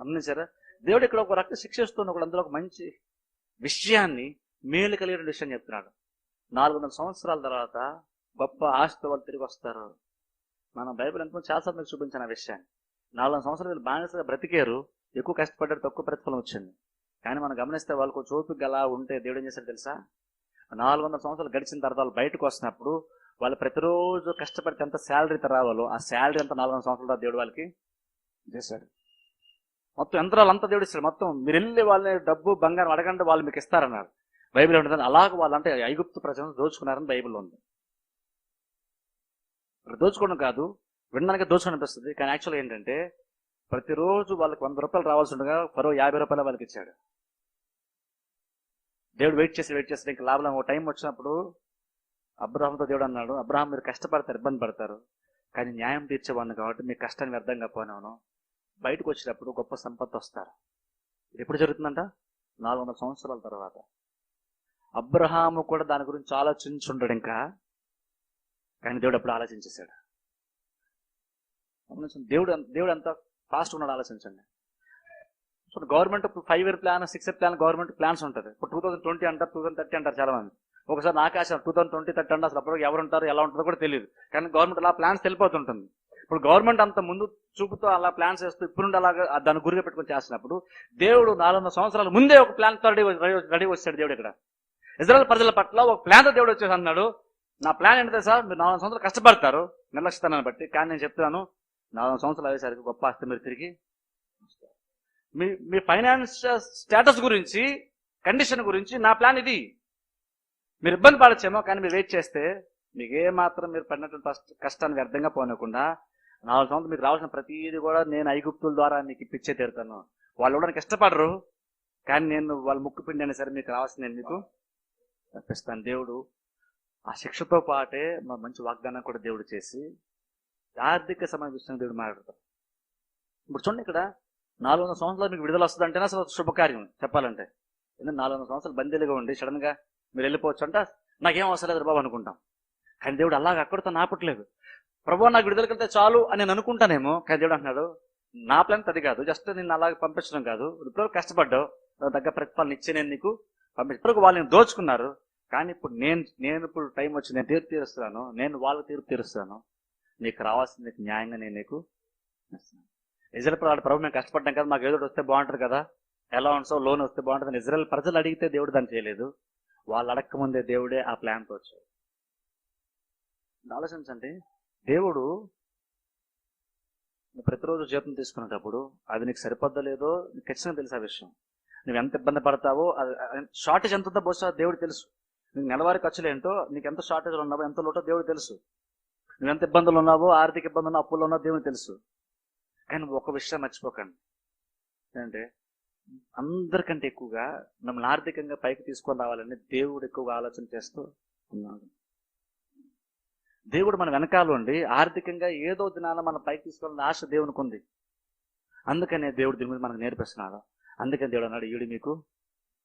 గమనించారా? దేవుడు ఇక్కడ ఒక రక్త శిక్షిస్తున్న ఒక అందులో ఒక మంచి విషయాన్ని మేలు కలిగిన విషయం చెప్తున్నాడు. నాలుగు వందల సంవత్సరాల తర్వాత గొప్ప ఆస్తి వాళ్ళు తిరిగి వస్తారు. మనం బైబిల్ ఎంతో చాలా మీకు చూపించిన విషయాన్ని. నాలుగు వందల సంవత్సరాలు వీళ్ళు బానిసగా బ్రతికారు. ఎక్కువ కష్టపడ్డారు తక్కువ ప్రతిఫలం వచ్చింది. కానీ మనం గమనిస్తే వాళ్ళకు చోపు గలా ఉంటే దేవుడు ఏం చేశాడు తెలుసా? నాలుగు వందల సంవత్సరాలు గడిచిన తర్వాత వాళ్ళు బయటకు వస్తున్నప్పుడు వాళ్ళు ప్రతిరోజు కష్టపడితే ఎంత శాలరీ రావాలో ఆ శాలరీ అంతా నాలుగు వందల సంవత్సరాల దేవుడు వాళ్ళకి చేశాడు. మొత్తం యంత్రాలు అంతా దేవుడు ఇస్తాడు. మొత్తం మీరు వెళ్ళి వాళ్ళని డబ్బు బంగారం అడగండి వాళ్ళు మీకు ఇస్తారన్నారు. బైబిల్ ఉంటుంది అలాగ వాళ్ళంటే ఐగుప్తు ప్రజలను దోచుకున్నారని బైబిల్ ఉంది. ఇక్కడ దోచుకోవడం కాదు వినడానికి దోచుకొని అనిపిస్తుంది. కానీ యాక్చువల్ ఏంటంటే ప్రతిరోజు వాళ్ళకి వంద రూపాయలు రావాల్సి ఉండగా మరో యాభై రూపాయలు వాళ్ళకి ఇచ్చాడు. దేవుడు వెయిట్ చేసి వెయిట్ చేసి ఇంకా లాభం ఒక టైం వచ్చినప్పుడు అబ్రహాంతో దేవుడు అన్నాడు అబ్రహాం మీరు కష్టపడతారు ఇబ్బంది పడతారు. కానీ న్యాయం తీర్చేవాడిని కాబట్టి మీ కష్టాన్ని వ్యర్థంగా పోనేవను బయటకు వచ్చినప్పుడు గొప్ప సంపత్తి వస్తారు ఇది ఎప్పుడు జరుగుతుందంట? నాలుగు వందల సంవత్సరాల తర్వాత. అబ్రహాము కూడా దాని గురించి ఆలోచించుండడు ఇంకా. కానీ దేవుడు అప్పుడు ఆలోచించేశాడు. దేవుడు దేవుడు ఎంత ఫాస్ట్ ఉన్నాడు ఆలోచించండి. So government five year plan six year plan government plans ఉంటుంది. ఇప్పుడు టూ థౌసండ్ ట్వంటీ అంటారు టూ థౌసండ్ థర్టీ అంటారు చాలా మంది ఒకసారి నాకు ఆశ టూ థౌసండ్ ట్వంటీ థర్టీ అంటే అసలు అప్పుడు ఎవరు ఉంటారు ఎలా ఉంటుందో కూడా తెలియదు. కానీ గవర్నమెంట్ అలా ప్లాన్స్ తెలిపోతుంటుంది ఇప్పుడు గవర్నమెంట్ అంత ముందు చూపుతూ అలా ప్లాన్స్ వేస్తూ ఇప్పుడు నుండి అలాగా దాన్ని గురిగా పెట్టుకొని చేస్తున్నప్పుడు దేవుడు నాలుగు వందల సంవత్సరాల ముందే ఒక ప్లాన్ రెడీ రెడీ వచ్చాడు దేవుడు ఇక్కడ. ఇజ్రాయల్ ప్రజల పట్ల ఒక ప్లాన్ దేవుడు వచ్చేసి అన్నాడు. నా ప్లాన్ ఏంటంటే సార్ మీరు నాలుగు సంవత్సరాలు కష్టపడతారు నిర్లక్ష్యతనాన్ని బట్టి. కానీ నేను చెప్తున్నాను నాలుగు సంవత్సరాలు అయ్యేసరికి గొప్ప ఆస్తి మీరు తిరిగి మీ మీ ఫైనాన్షియల్ స్టేటస్ గురించి కండిషన్ గురించి నా ప్లాన్ ఇది. మీరు ఇబ్బంది పడచ్చేమో కానీ మీరు వెయిట్ చేస్తే మీకు ఏ మాత్రం మీరు పడినటువంటి కష్ట- కష్టాన్ని వ్యర్థంగా పోనకుండా నాలుగు సంవత్సరాలు మీకు రావాల్సిన ప్రతిదీ కూడా నేను ఐగుప్తుల ద్వారా మీకు ఇప్పించే తీరుతాను. వాళ్ళు ఇవ్వడానికి ఇష్టపడరు కానీ నేను వాళ్ళ ముక్కు పిండి అయినా సరే మీకు రావాల్సిన నేను మీకు తప్పిస్తాను దేవుడు ఆ శిక్షతో పాటే మా మంచి వాగ్దానం కూడా దేవుడు చేసి ఆర్థిక సమయ దేవుడు మాట్లాడతారు ఇప్పుడు చూడండి ఇక్కడ నాలుగు వందల సంవత్సరాలు మీకు విడుదల వస్తుంది అంటేనే అసలు శుభకార్యం చెప్పాలంటే. ఎందుకంటే నాలుగు వందల సంవత్సరాలు బందీలుగా ఉండి సడన్గా మీరు వెళ్ళిపోవచ్చు అంటే నాకేం అవసరం లేదు బాబు అనుకుంటాం. కానీ దేవుడు అలాగ అక్కడితో నాపట్లేదు. ప్రభు నాకు విడుదలకెళ్తే చాలు అని నేను అనుకుంటానేమో కానీ దేవుడు అంటున్నాడు నా ప్లాన్ అది కాదు జస్ట్ నిన్ను అలాగే పంపించడం కాదు. ఇప్పుడు కష్టపడ్డావు నా దగ్గర ప్రతిఫలం ఇచ్చి నేను నీకు పంపించ ఇప్పటికి వాళ్ళని దోచుకున్నారు కానీ ఇప్పుడు నేను నేను ఇప్పుడు టైం వచ్చి నేను తీర్పు తీరుస్తాను నేను వాళ్ళ తీర్పు తీరుస్తాను నీకు రావాల్సింది నీకు న్యాయంగా నేను నీకు ఇజ్రాయల్ ప్రజలు ప్రభు మేము కష్టపడ్డాం కదా మాకు ఏదో వస్తే బాగుంటుంది కదా ఎలా లోన్ వస్తే బాగుంటుంది ఇజ్రాయల్ ప్రజలు అడిగితే దేవుడు దాన్ని చేయలేదు. వాళ్ళు అడక్క ముందే దేవుడే ఆ ప్లాన్తో వచ్చాడు ఆలోచించండి దేవుడు నువ్వు ప్రతిరోజు జీతం తీసుకునేటప్పుడు అది నీకు సరిపోద్దా లేదో నీకు ఖచ్చితంగా తెలుసు ఆ విషయం. నువ్వు ఎంత ఇబ్బంది పడతావో షార్టేజ్ ఎంత ఉందో బహుశా దేవుడు తెలుసు. నీకు నెలవారి ఖర్చులు ఏంటో నీకు ఎంత షార్టేజ్లు ఉన్నావో ఎంత లోటో దేవుడు తెలుసు. నువ్వు ఎంత ఇబ్బందులు ఉన్నావో ఆర్థిక ఇబ్బందులు ఉన్నావు అప్పులు ఉన్నావు దేవుడు తెలుసు. కానీ ఒక విషయం మర్చిపోకండి. ఏంటంటే అందరికంటే ఎక్కువగా మిమ్మల్ని ఆర్థికంగా పైకి తీసుకొని రావాలని దేవుడు ఎక్కువగా ఆలోచన చేస్తూ ఉన్నాడు. దేవుడు మన వెనకాల ఉండి ఆర్థికంగా ఏదో దినాన మనం పైకి తీసుకోవాలని ఆశ దేవునికి ఉంది. అందుకనే దేవుడు దీని మీద మనకు నేర్పిస్తున్నాడు. అందుకని దేవుడు అన్నాడు ఈడు మీకు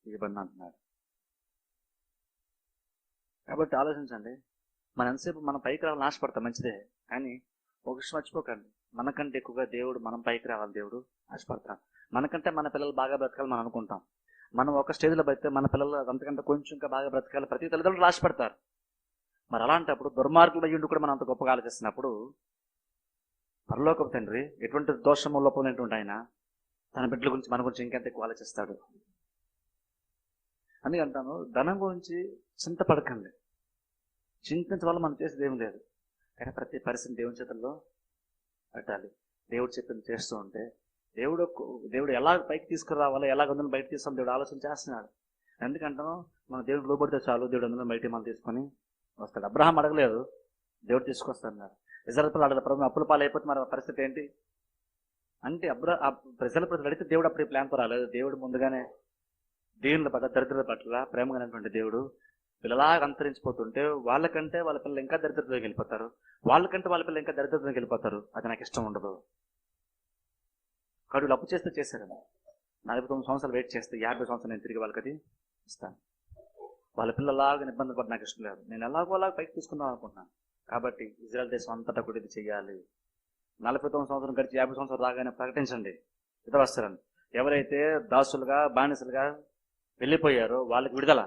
ఇబ్బంది అంటున్నాడు. కాబట్టి ఆలోచించండి. మన ఎంతసేపు మనం పైకి రావాలని ఆశపడతాం మంచిదే. కానీ ఒక విషయం మర్చిపోకండి. మనకంటే ఎక్కువగా దేవుడు మనం పైకి రావాలి దేవుడు ఆశపడతాం మనకంటే మన పిల్లలు బాగా బ్రతకాలి మనం అనుకుంటాం. మనం ఒక స్టేజ్లో బతితే మన పిల్లలు అంతకంటే కొంచెం ఇంకా బాగా బ్రతకాలి. ప్రతి తల్లిదండ్రులు ఆశపడతారు. మరి అలాంటప్పుడు దుర్మార్గులు అయ్యుండి కూడా మనం అంత గొప్పగా ఆలోచిస్తున్నప్పుడు పరలోకపు తండ్రి ఎటువంటి దోషము లోపమైనటువంటి ఆయన తన బిడ్డల గురించి మన గురించి ఇంకెంత ఎక్కువ ఆలోచిస్తాడు? అని అంటాను ధనం గురించి చింతపడకండి. చింతించడం వల్ల మనం చేసేది ఏం లేదు. కానీ ప్రతి పరిస్థితి దేవుని చేతుల్లో పెట్టాలి. దేవుడు చెప్పింది చేస్తూ ఉంటే దేవుడు దేవుడు ఎలా పైకి తీసుకురావాలో ఎలా అందులో బయట తీసుకుని దేవుడు ఆలోచన చేస్తున్నాడు. ఎందుకంటాను మన దేవుడు లోబడితే చాలు దేవుడు అందులో బయట మనం తీసుకొని వస్తాడు. అబ్రహాం అడగలేదు. దేవుడు తీసుకొస్తాడు. ఇజ్రాయల్ పిల్లలు అడగలేదు. ప్రభు అప్పుల పాలైపోతే మరి పరిస్థితి ఏంటి? అంటే అబ్ర ప్రజల ప్రజలు అడిగితే దేవుడు అప్పుడు ప్లాన్తో రాలేదు. దేవుడు ముందుగానే దేవుని పట్ల దరిద్రుల పట్ల ప్రేమగానటువంటి దేవుడు పిల్లలాగా అంతరించిపోతుంటే వాళ్ళకంటే వాళ్ళ పిల్లలు ఇంకా దరిద్రతలోకి వెళ్ళిపోతారు. వాళ్ళకంటే వాళ్ళ పిల్లలు ఇంకా దరిద్రతలోకి వెళ్ళిపోతారు. అది నాకు ఇష్టం ఉండదు. కడులు అప్పు చేస్తే చేశారు నలభై తొమ్మిది సంవత్సరాలు వెయిట్ చేస్తే యాభై సంవత్సరాలు నేను తిరిగి వాళ్ళకి అది ఇస్తాను. వాళ్ళ పిల్లలాగా ఇబ్బంది పడి నాకు ఇష్టం లేదు. నేను ఎలాగో అలాగ పైకి తీసుకుందాం అనుకుంటున్నాను. కాబట్టి ఇజ్రాయల్ దేశం అంతటా కూడా ఇది చేయాలి. నలభై తొమ్మిది సంవత్సరం గడిచి యాభై సంవత్సరాలు రాగానే ప్రకటించండి. ఇతవస్తారని ఎవరైతే దాసులుగా బానిసలుగా వెళ్ళిపోయారో వాళ్ళకి విడుదల.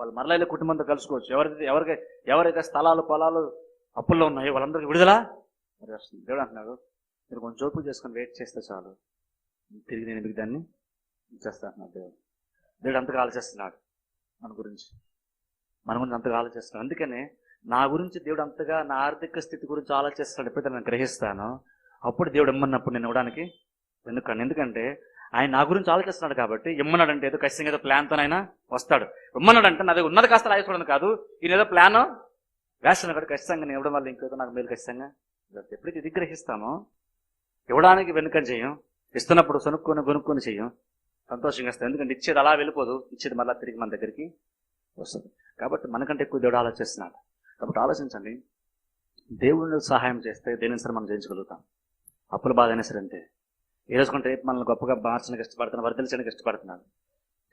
వాళ్ళు మరలా వెళ్ళి కుటుంబంతో కలుసుకోవచ్చు. ఎవరైతే ఎవరికి ఎవరైతే స్థలాలు పొలాలు అప్పుల్లో ఉన్నాయో వాళ్ళందరికీ విడుదల. మరి వస్తుంది దేవుడు అంటున్నాడు మీరు కొంచెం జోపులు చేసుకొని వెయిట్ చేస్తే చాలు. తిరిగి నేను మీకు దాన్ని ఇచ్చేస్తా అంటున్నాడు దేవుడు. దేవుడు అంతగా ఆలోచిస్తున్నాడు మన గురించి. మన గురించి అంతగా ఆలోచిస్తున్నాం అందుకనే నా గురించి దేవుడు అంతగా నా ఆర్థిక స్థితి గురించి ఆలోచిస్తున్నాడు ఎప్పుడైతే నేను గ్రహిస్తాను. అప్పుడు దేవుడు ఇమ్మన్నప్పుడు నేను ఇవ్వడానికి ఎందుకండి ఎందుకంటే ఆయన నా గురించి ఆలోచిస్తున్నాడు కాబట్టి ఇమ్మన్నాడంటే ఏదో ఖచ్చితంగా ఏదో ప్లాన్తో ఆయన వస్తాడు. ఇమ్మన్నాడంటే నాది ఉన్నది కాస్త లాగేసుకోవడం కాదు. ఈయన ఏదో ప్లాన్ వేస్తున్నాడు కాబట్టి ఖచ్చితంగా నేను ఇవ్వడం వల్ల ఇంకేదో నాకు మేలు ఖచ్చితంగా ఎప్పుడైతే ఇది గ్రహిస్తామో. ఇవ్వడానికి వెనుక చేయం. ఇస్తున్నప్పుడు సనుక్కొని కొనుక్కొని చేయం. సంతోషంగా ఇస్తాం ఎందుకంటే ఇచ్చేది అలా వెళ్ళిపోదు. ఇచ్చేది మళ్ళీ తిరిగి మన దగ్గరికి వస్తుంది. కాబట్టి మనకంటే ఎక్కువ దేవుడు ఆలోచిస్తున్నాడు. కాబట్టి ఆలోచించండి. దేవుడిని సహాయం చేస్తే దేని సరే మనం జయించగలుగుతాం. అప్పుల బాధ అయినా సరే అంతే. ఏ రోజుకుంటే మనల్ని గొప్పగా మార్చడానికి ఇష్టపడుతున్నాడు వర్ధలించడానికి ఇష్టపడుతున్నాడు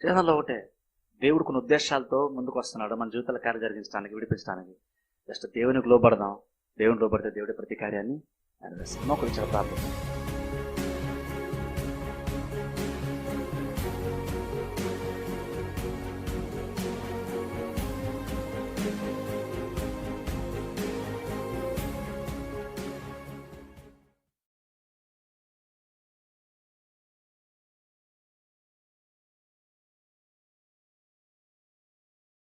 చేతల్లో ఒకటే. దేవుడు కొన్ని ఉద్దేశాలతో ముందుకు వస్తున్నాడు. మన జీవితాల కార్యం జరిగించడానికి విడిపించడానికి. జస్ట్ దేవునికి లోబడదాం. దేవుని లోబడితే దేవుడి ప్రతి కార్యాన్ని ఆయన చేస్తాడు. మోకరించిన ప్రార్థన